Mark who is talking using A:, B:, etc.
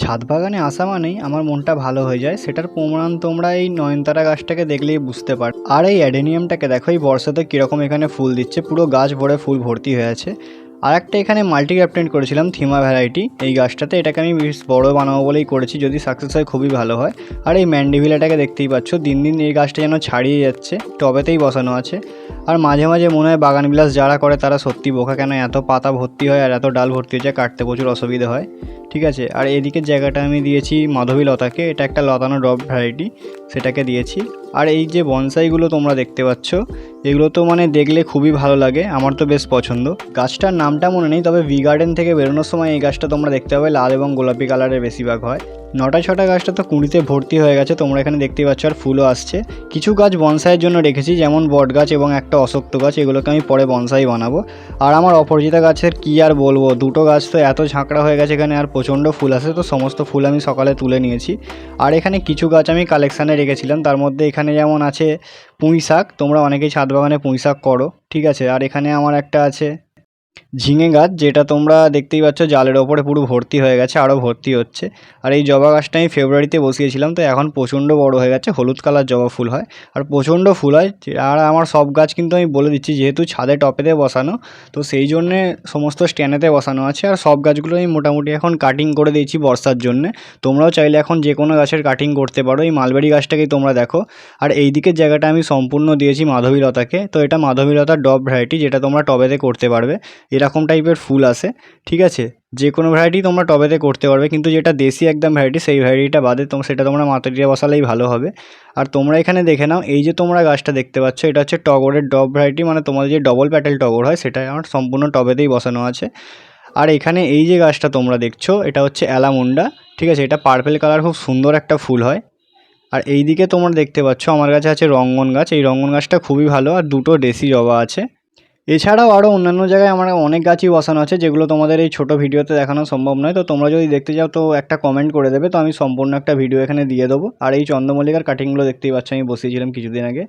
A: ছাদ বাগানে আসা মানেই আমার মনটা ভালো হয়ে যায়। সেটার প্রমাণ তোমরা এই নয়নতারা গাছটাকে দেখলেই বুঝতে পার। আর এই অ্যাডেনিয়ামটাকে দেখো, এই বর্ষাতে কীরকম এখানে ফুল দিচ্ছে। পুরো গাছ ভরে ফুল ভর্তি হয়ে আছে। আর একটা এখানে মাল্টি ক্যাপ্টেন্ট করেছিলাম, থিমা ভ্যারাইটি। এই গাছটাতে এটাকে আমি বেশ বড় বানাবো বলেই করেছি, যদি সাকসেস হয় খুবই ভালো হয়। আর এই ম্যান্ডিভিলাটাকে দেখতেই পাচ্ছ, দিন দিন এই গাছটা যেন ছাড়িয়ে যাচ্ছে, টবেতেই বসানো আছে। আর মাঝে মাঝে মনে হয় বাগান বিলাস যারা করে তারা সত্যি বোকা, কেন এত পাতা ভর্তি হয় আর এত ডাল ভর্তি হয়ে যায় কাটতে প্রচুর অসুবিধে হয়। ঠিক আছে? আর এদিকে জায়গাটা আমি দিয়েছি মাধবী লতাকে। এটা একটা লতানো ডব ভ্যারাইটি, সেটাকে দিয়েছি। আর এই যে বনসাইগুলো তোমরা দেখতে পাচ্ছ, এগুলো তো মানে দেখলে খুবই ভালো লাগে, আমার তো বেশ পছন্দ। গাছটার নামটা মনে নেই, তবে ভি গার্ডেন থেকে বেরোনোর সময় এই গাছটা তোমরা দেখতে পাবে, লাল এবং গোলাপি কালারের বেশিরভাগ হয়। নটা ছটা গাছটা তো কুঁড়িতে ভর্তি হয়ে গেছে, তোমরা এখানে দেখতেই পাচ্ছ, আর ফুলও আসছে। কিছু গাছ বনসাইয়ের জন্য রেখেছি, যেমন বট গাছ এবং একটা অশক্ত গাছ, এগুলোকে আমি পরে বনসাই বানাবো। আর আমার অপরাজিতা গাছের কী আর বলব, দুটো গাছ তো এত ঝাঁকড়া হয়ে গেছে এখানে, আর প্রচণ্ড ফুল আসে, তো সমস্ত ফুল আমি সকালে তুলে নিয়েছি। আর এখানে কিছু গাছ আমি কালেকশানে রেখেছিলাম, তার মধ্যে এখানে যেমন আছে পুঁই শাক তোমরা অনেকেই ছাদ বাগানে পুঁই শাক করো, ঠিক আছে? আর এখানে আমার একটা আছে ঝিঙে গাছ, যেটা তোমরা দেখতেই পাচ্ছ জালের ওপরে পুরো ভর্তি হয়ে গেছে আরও ভর্তি হচ্ছে। আর এই জবা গাছটা আমি ফেব্রুয়ারিতে বসিয়েছিলাম, তো এখন প্রচণ্ড বড় হয়ে গেছে, হলুদ কালার জবা ফুল হয়। আর প্রচণ্ড ফুল হয় আর আমার সব গাছ কিন্তু আমি বলে দিচ্ছি, যেহেতু ছাদে টপেতে বসানো, তো সেই জন্যে সমস্ত স্ট্যান্ডেতে বসানো আছে। আর সব গাছগুলো আমি মোটামুটি এখন কাটিং করে দিয়েছি বর্ষার জন্যে। তোমরাও চাইলে এখন যে কোনো গাছের কাটিং করতে পারো, এই মালবেরি গাছটাকেই তোমরা দেখো। আর এই দিকের জায়গাটা আমি সম্পূর্ণ দিয়েছি মাধবীলতাকে, তো এটা মাধবীলতার ডব ভ্যারাইটি, যেটা তোমরা টবেতে করতে পারবে। এরকম টাইপের ফুল আসে ঠিক আছে? যে কোনো ভ্যারাইটি তোমরা টবেতে করতে পারবে, কিন্তু যেটা দেশি একদম ভ্যারাইটি সেই ভ্যারাইটিটা বাদে তোম, সেটা তোমরা মাটিতে বসালেই ভালো হবে। আর তোমরা এখানে দেখে নাও, এই যে তোমরা গাছটা দেখতে পাচ্ছ, এটা হচ্ছে টগরের ডব ভ্যারাইটি মানে তোমাদের যে ডবল প্যাটেল টগর হয়, সেটা আমার সম্পূর্ণ টবেতেই বসানো আছে। আর এখানে এই যে গাছটা তোমরা দেখছ, এটা হচ্ছে অ্যালামুন্ডা, ঠিক আছে? এটা পার্পেল কালার খুব সুন্দর একটা ফুল হয়। আর এই দিকে তোমরা দেখতে পাচ্ছ, আমার কাছে আছে রঙ্গন গাছ, এই রঙ্গন গাছটা খুবই ভালো, আর দুটো দেশি জবা আছে। এছাড়াও আরও অন্যান্য জায়গায় আমার অনেক গাছই বসানো আছে, যেগুলো তোমাদের এই ছোটো ভিডিওতে দেখানো সম্ভব নয়। তো তোমরা যদি দেখতে চাও, তো একটা কমেন্ট করে দেবে। তো আমি সম্পূর্ণ একটা ভিডিও এখানে দিয়ে দেবো। আর এই চন্দ্রমল্লিকার কাটিংগুলো দেখতেই পাচ্ছ, আমি বসিয়েছিলাম কিছুদিন আগে।